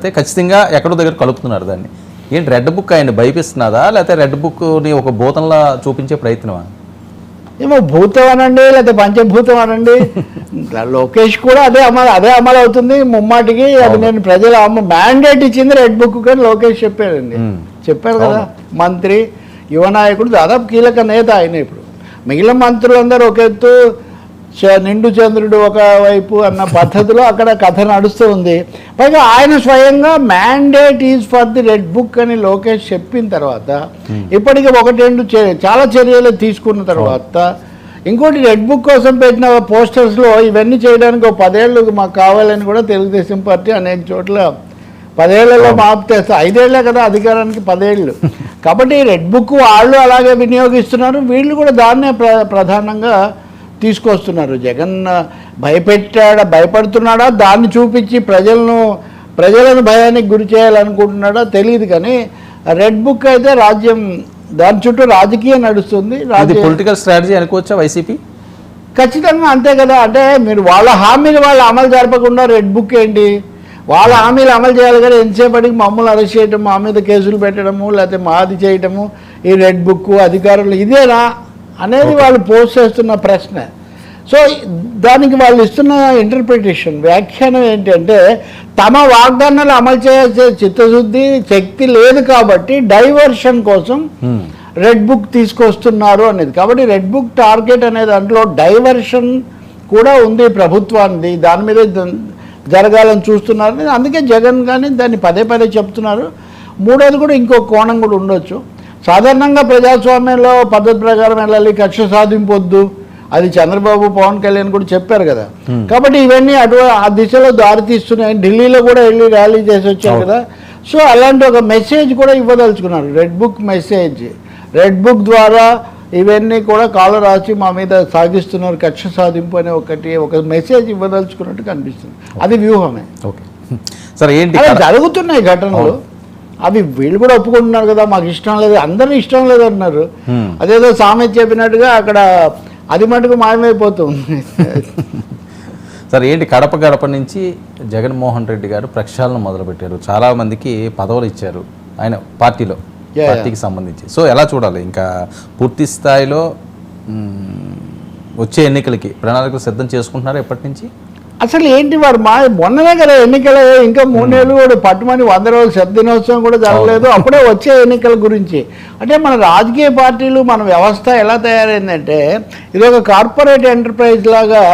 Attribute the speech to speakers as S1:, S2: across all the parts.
S1: అయితే ఖచ్చితంగా ఎక్కడో దగ్గర కలుపుతున్నారు దాన్ని. ఏంటి రెడ్ బుక్ ఆయన భయపిస్తున్నదా? లేకపోతే రెడ్ బుక్ని ఒక భూతంలా చూపించే ప్రయత్నమా?
S2: ఏమో భూతం అనండి లేకపోతే పంచభూతం అనండి లోకేష్ కూడా అదే అమలు అదే అమలు అవుతుంది ముమ్మాటికి. అది నేను ప్రజల అమ్మ మ్యాండేట్ ఇచ్చింది రెడ్ బుక్ కానీ లోకేష్ చెప్పారండి
S1: మ్మ్.
S2: చెప్పారు కదా మంత్రి యువ నాయకుడు దాదాపు కీలక నేత ఆయన ఇప్పుడు. మిగిలిన మంత్రులందరూ ఒక ఎత్తు నిండు చంద్రుడు ఒక వైపు అన్న పద్ధతిలో అక్కడ కథ నడుస్తూ ఉంది. పైగా ఆయన స్వయంగా mandate is for the red book అని లోకేష్ చెప్పిన తర్వాత ఇప్పటికీ ఒకటి రెండు చాలా చర్యలు తీసుకున్న తర్వాత ఇంకోటి రెడ్ బుక్ కోసం పెట్టిన పోస్టర్స్లో ఇవన్నీ చేయడానికి ఒక పదేళ్ళు మాకు కావాలని కూడా తెలుగుదేశం పార్టీ అనేక చోట్ల పదేళ్ళలో మార్పు తెస్తా ఐదేళ్ళే కదా అధికారానికి పదేళ్ళు. కాబట్టి రెడ్ బుక్ వాళ్ళు అలాగే వినియోగిస్తున్నారు. వీళ్ళు కూడా దాన్నే ప్ర ప్రధానంగా తీసుకొస్తున్నారు. జగన్ భయపెట్టాడా భయపడుతున్నాడా? దాన్ని చూపించి ప్రజలను ప్రజలను భయానికి గురి చేయాలనుకుంటున్నాడా? తెలియదు కానీ రెడ్ బుక్ అయితే రాజ్యం దాని చుట్టూ రాజకీయం నడుస్తుంది.
S1: పొలిటికల్ స్ట్రాటజీ అనుకోవచ్చా వైసీపీ?
S2: ఖచ్చితంగా అంతే కదా. అంటే మీరు వాళ్ళ హామీలు వాళ్ళు అమలు జరపకుండా రెడ్ బుక్ ఏంటి? వాళ్ళ హామీలు అమలు చేయాలి కానీ ఎంతసేపటికి మమ్మల్ని అరెస్ట్ చేయటం మా మీద కేసులు పెట్టడము లేకపోతే మాది చేయటము ఈ రెడ్ బుక్ అధికారులు ఇదేనా? అనేది వాళ్ళు పోస్ట్ చేస్తున్న ప్రశ్న. సో దానికి వాళ్ళు ఇస్తున్న ఇంటర్ప్రిటేషన్ వ్యాఖ్యానం ఏంటంటే తమ వాగ్దానాలు అమలు చేసే చిత్తశుద్ధి శక్తి లేదు కాబట్టి డైవర్షన్ కోసం
S1: Hmm.
S2: రెడ్ బుక్ తీసుకొస్తున్నారు అనేది. కాబట్టి రెడ్ బుక్ టార్గెట్ అనే దాంట్లో డైవర్షన్ కూడా ఉంది ప్రభుత్వానికి. దాని మీద జరగాలని చూస్తున్నారు. అందుకే జగన్ కానీ దాన్ని పదే పదే చెప్తున్నారు. మూడోది కూడా ఇంకో కోణం కూడా ఉండొచ్చు. సాధారణంగా ప్రజాస్వామ్యంలో పద్ధతి ప్రకారం వెళ్ళాలి కక్ష సాధింపు వద్దు అది చంద్రబాబు పవన్ కళ్యాణ్ కూడా చెప్పారు కదా. కాబట్టి ఇవన్నీ అటు ఆ దిశలో దారి తీస్తున్నాయి. ఢిల్లీలో కూడా వెళ్ళి ర్యాలీ చేసి వచ్చారు కదా. సో అలాంటి ఒక మెసేజ్ కూడా ఇవ్వదలుచుకున్నారు. Red book message. Red book ద్వారా ఇవన్నీ కూడా కాలు రాసి మా మీద సాగిస్తున్నారు. కక్ష సాధింపు అనే ఒకటి ఒక మెసేజ్ ఇవ్వదలుచుకున్నట్టు కనిపిస్తుంది. అది వ్యూహమే.
S1: ఓకే. సరే ఏంటి
S2: జరుగుతున్నాయి ఘటనలు. అవి వీళ్ళు కూడా ఒప్పుకుంటున్నారు కదా మాకు ఇష్టం లేదు అందరూ ఇష్టం లేదు అన్నారు. అదేదో సామెత చెప్పినట్టుగా అక్కడ అది మటుకు మాయమైపోతుంది.
S1: సరే ఏంటి కడప గడప నుంచి జగన్మోహన్ రెడ్డి గారు ప్రక్షాళన మొదలుపెట్టారు. చాలా మందికి పదవులు ఇచ్చారు ఆయన పార్టీలో పార్టీకి సంబంధించి. సో ఎలా చూడాలి? ఇంకా పూర్తి స్థాయిలో వచ్చే ఎన్నికలకి ప్రణాళికలు సిద్ధం చేసుకుంటున్నారా ఎప్పటి నుంచి?
S2: అసలు ఏంటి వాడు మా మొన్ననే కదా ఎన్నికలు ఇంకా మూడేళ్ళు కూడా పట్టుమని వంద రోజులు శత దినోత్సవం కూడా జరగలేదు. అప్పుడే వచ్చే ఎన్నికల గురించి. అంటే మన రాజకీయ పార్టీలు మన వ్యవస్థ ఎలా తయారైందంటే ఇది ఒక కార్పొరేట్ ఎంటర్ప్రైజ్ లాగా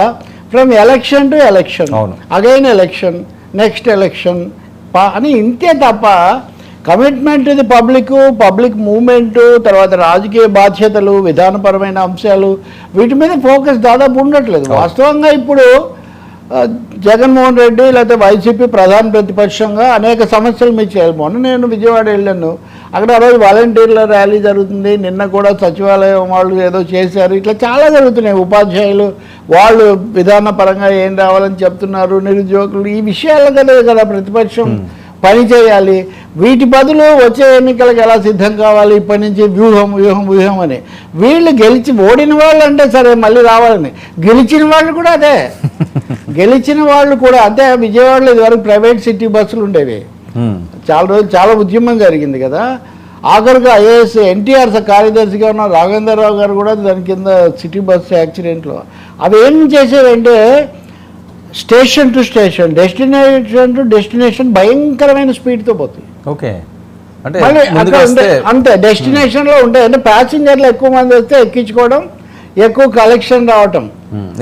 S2: from election to election. Again election next election. అని ఇంతే తప్ప కమిట్మెంట్ ఇది పబ్లిక్ పబ్లిక్ మూమెంట్ తర్వాత రాజకీయ బాధ్యతలు విధానపరమైన అంశాలు వీటి మీద ఫోకస్ దాదాపు ఉండట్లేదు. వాస్తవంగా ఇప్పుడు జగన్మోహన్ రెడ్డి లేకపోతే వైసీపీ ప్రధాన ప్రతిపక్షంగా అనేక సమస్యలు మీ చేయాలి. మొన్న నేను విజయవాడ వెళ్ళాను. అక్కడ ఆ రోజు వాలంటీర్ల ర్యాలీ జరుగుతుంది. నిన్న కూడా సచివాలయం వాళ్ళు ఏదో చేశారు. ఇట్లా చాలా జరుగుతున్నాయి. ఉపాధ్యాయులు వాళ్ళు విధానపరంగా ఏం రావాలని చెప్తున్నారు. నిరుద్యోగులు. ఈ విషయాల కదా కదా ప్రతిపక్షం పని చేయాలి. వీటి బదులు వచ్చే ఎన్నికలకు ఎలా సిద్ధం కావాలి? ఇప్పటి నుంచి వ్యూహం వ్యూహం వ్యూహం అని. వీళ్ళు గెలిచి ఓడిన వాళ్ళు అంటే సరే మళ్ళీ రావాలని. గెలిచిన వాళ్ళు కూడా అదే. గెలిచిన వాళ్ళు కూడా అంటే విజయవాడలో ఇదివరకు ప్రైవేట్ సిటీ బస్సులు ఉండేవి. చాలా రోజులు చాలా ఉద్యమం జరిగింది కదా. ఆఖరికి ఐఏఎస్ ఎన్టీఆర్ కార్యదర్శిగా ఉన్న రాఘవేంద్రరావు గారు కూడా దాని కింద సిటీ బస్ యాక్సిడెంట్లో. అవి ఏం చేసేవంటే station to station destination to destination భయంకరమైన స్పీడ్తో పోతాయి.
S1: ఓకే. అంటే
S2: అంతే డెస్టినేషన్లో ఉంటాయి అంటే ప్యాసింజర్లు ఎక్కువ మంది వస్తే ఎక్కించుకోవడం ఎక్కువ కలెక్షన్ రావటం.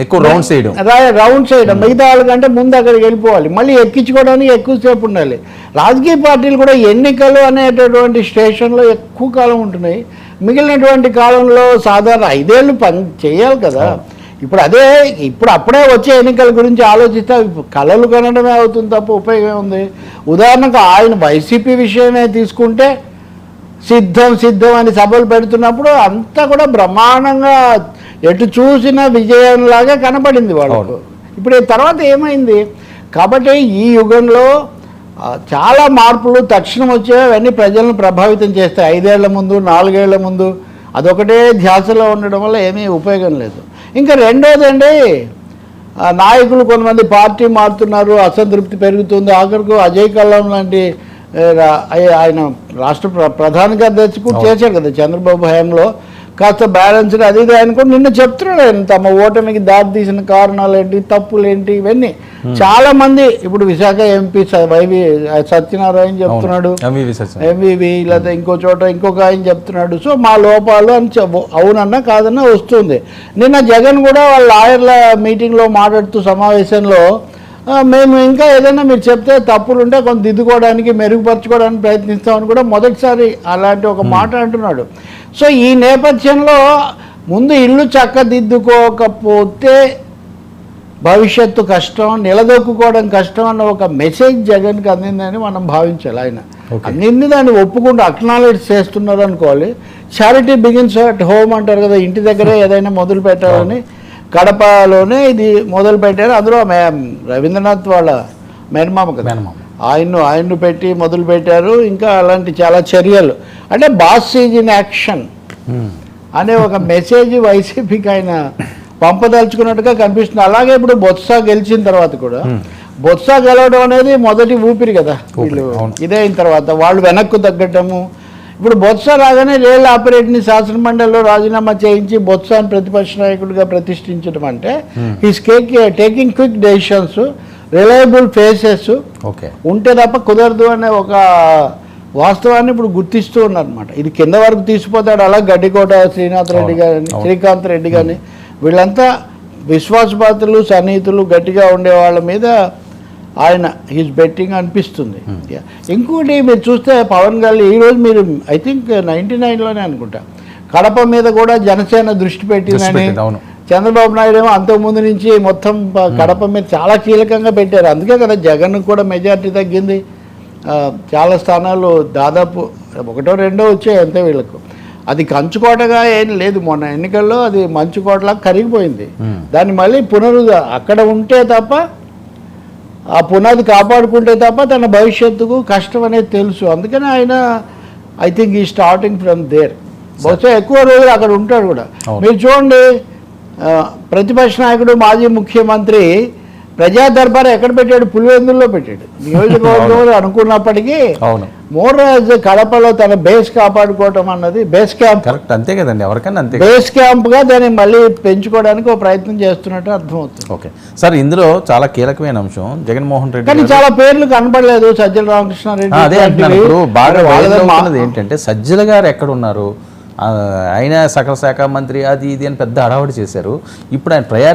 S1: ఎక్కువ రౌండ్స్ వేయడం.
S2: రా- రౌండ్ చేయడం మిగతా వాళ్ళకంటే ముందు అక్కడికి వెళ్ళిపోవాలి. మళ్ళీ ఎక్కించుకోవడానికి ఎక్కువసేపు ఉండాలి. రాజకీయ పార్టీలు కూడా ఎన్నికలు అనేటటువంటి స్టేషన్లో ఎక్కువ కాలం ఉంటున్నాయి. మిగిలినటువంటి కాలంలో సాధారణ ఐదేళ్ళు పని చేయాలి కదా. ఇప్పుడు అదే ఇప్పుడు అప్పుడే వచ్చే ఎన్నికల గురించి ఆలోచిస్తే కళలు కనడమే అవుతుంది తప్ప ఉపయోగం ఉంది. ఉదాహరణకు ఆయన వైసీపీ విషయమే తీసుకుంటే సిద్ధం సిద్ధం అని సభలు పెడుతున్నప్పుడు అంతా కూడా బ్రహ్మాండంగా ఎటు చూసిన విజయంలాగా కనబడింది వాళ్ళకు. ఇప్పుడు తర్వాత ఏమైంది? కాబట్టి ఈ యుగంలో చాలా మార్పులు తక్షణం వచ్చేవి అవన్నీ ప్రజలను ప్రభావితం చేస్తాయి. ఐదేళ్ళ ముందు నాలుగేళ్ళ ముందు అదొకటే ధ్యాసలో ఉండడం వల్ల ఏమీ ఉపయోగం లేదు. ఇంకా రెండోది అండి ఆ నాయకులు కొంతమంది పార్టీ మారుతున్నారు అసంతృప్తి పెరుగుతుంది. ఆఖరికి అజయ్ కల్లం లాంటి ఆయన రాష్ట్ర ప్ర- ప్రధాన కార్యదర్శి కూడా చేశాడు కదా చంద్రబాబు హయాంలో. కాస్త బ్యాలెన్స్డ్ అది ఇది కూడా నిన్న చెప్తున్నాడు ఆయన తమ ఓటమికి దారి తీసిన కారణాలు ఏంటి తప్పులు ఏంటి ఇవన్నీ. చాలా మంది ఇప్పుడు విశాఖ ఎంపీ వైవి సత్యనారాయణ చెప్తున్నాడు
S1: ఎంవివి
S2: లేదా ఇంకో చోట ఇంకొక ఆయన చెప్తున్నాడు. సో మా లోపాలు అని అవునన్నా కాదన్నా వస్తుంది. నిన్న జగన్ కూడా వాళ్ళ లాయర్ల మీటింగ్లో మాట్లాడుతూ సమావేశంలో "ఆ, మేము ఇంకా ఏదైనా మీరు చెప్తే తప్పులు ఉంటే కొంత దిద్దుకోవడానికి మెరుగుపరచుకోవడానికి ప్రయత్నిస్తామని కూడా మొదటిసారి అలాంటి ఒక మాట అంటున్నాడు. సో ఈ నేపథ్యంలో ముందు ఇల్లు చక్కదిద్దుకోకపోతే భవిష్యత్తు కష్టం నిలదొక్కుకోవడం కష్టం అన్న ఒక మెసేజ్ జగన్కి అందిందని మనం భావించాలి ఆయన. అందింది దాన్ని ఒప్పుకుంటూ అక్నాలెడ్జ్ చేస్తున్నారు అనుకోవాలి చారిటీ బిగిన్స్ అట్ హోమ్ అంటారు కదా ఇంటి దగ్గరే ఏదైనా మొదలు పెట్టాలని కడపలోనే ఇది మొదలు పెట్టారు. అందులో మే రవీంద్రనాథ్ వాళ్ళ మేనమామ కదా.
S1: మేనమామ.
S2: ఆయన్ను ఆయన్ను పెట్టి మొదలు పెట్టారు. ఇంకా అలాంటి చాలా చర్యలు. అంటే బాస్ ఈజ్ ఇన్ యాక్షన్. అనే ఒక మెసేజ్ వైసీపీకి ఆయన పంపదలుచుకున్నట్టుగా కనిపిస్తుంది. అలాగే ఇప్పుడు బొత్స గెలిచిన తర్వాత కూడా బొత్స గెలవడం అనేది మొదటి ఊపిరి కదా వీళ్ళు.
S1: అవును.
S2: ఇదే అయిన తర్వాత వాళ్ళు వెనక్కు తగ్గటము ఇప్పుడు బొత్స రాగానే రియల్ ఆపరేట్ని శాసనమండలిలో రాజీనామా చేయించి బొత్సాని ప్రతిపక్ష నాయకుడిగా ప్రతిష్ఠించడం అంటే he's cake taking quick decisions reliable faces
S1: okay
S2: ఉంటే తప్ప కుదరదు అనే ఒక వాస్తవాన్ని ఇప్పుడు గుర్తిస్తూ ఉన్నారనమాట ఇది కింద వరకు తీసుకుపోతాడు అలా గడ్డికోట శ్రీనాథ్ రెడ్డి గారిని. శ్రీకాంత్ రెడ్డి గారిని. వీళ్ళంతా విశ్వాసపాత్రులు సన్నిహితులు గట్టిగా ఉండే వాళ్ళ మీద ఆయన హీస్ బెట్టింగ్ అనిపిస్తుంది. ఇంకోటి మీరు చూస్తే పవన్ కళ్యాణ్ ఈరోజు మీరు ఐ థింక్ నైంటీ నైన్లోనే అనుకుంటా. కడప మీద కూడా జనసేన దృష్టి పెట్టిందని. చంద్రబాబు నాయుడు ఏమో అంతకుముందు నుంచి మొత్తం ప- కడప మీద చాలా కీలకంగా పెట్టారు. అందుకే కదా జగన్ కూడా మెజారిటీ తగ్గింది. చాలా స్థానాలు దాదాపు ఒకటో రెండో వచ్చాయి అంతే వీళ్ళకు. అది కంచుకోటగా ఏం లేదు. మొన్న ఎన్నికల్లో అది మంచుకోటలా కరిగిపోయింది.
S1: Hmm.
S2: దాన్ని మళ్ళీ పునరుద్ధ అక్కడ ఉంటే తప్ప ఆ పునాది కాపాడుకుంటే తప్ప తన భవిష్యత్తుకు కష్టం అనేది తెలుసు. అందుకని ఆయన ఐ థింక్ ఈ స్టార్టింగ్ ఫ్రమ్ దేర్ బహుశా ఎక్కువ రోజులు అక్కడ ఉంటాడు కూడా. మీరు చూడండి ప్రతిపక్ష నాయకుడు మాజీ ముఖ్యమంత్రి ప్రజా దర్బార్ ఎక్కడ పెట్టాడు? పులివెందుల్లో పెట్టాడు. నియోజకవర్గంలో అనుకున్నప్పటికీ
S1: అవును.
S2: మోర్ యాజ్ కడపలో తన బేస్ కాపాడుకోవటం అన్నది బేస్ క్యాంప్.
S1: కరెక్ట్. అంతే కదండి. ఎవరికైనా అంతే.
S2: బేస్ క్యాంప్గా దాన్ని మళ్ళీ పెంచుకోవడానికి ఒక ప్రయత్నం చేస్తున్నట్టు అర్థమవుతుంది.
S1: ఓకే. సార్ ఇందులో చాలా కీలకమైన అంశం జగన్మోహన్ రెడ్డి
S2: కానీ చాలా పేర్లు కనపడలేదు సజ్జల రామకృష్ణారెడ్డి
S1: అదే. ఇప్పుడు బాగా ఏంటంటే సజ్జల గారు ఎక్కడ ఉన్నారు ఆయన సకల శాఖ మంత్రి అది ఇది అని పెద్ద హడావుడి చేశారు. ఇప్పుడు ఆయన ప్రయారిటీ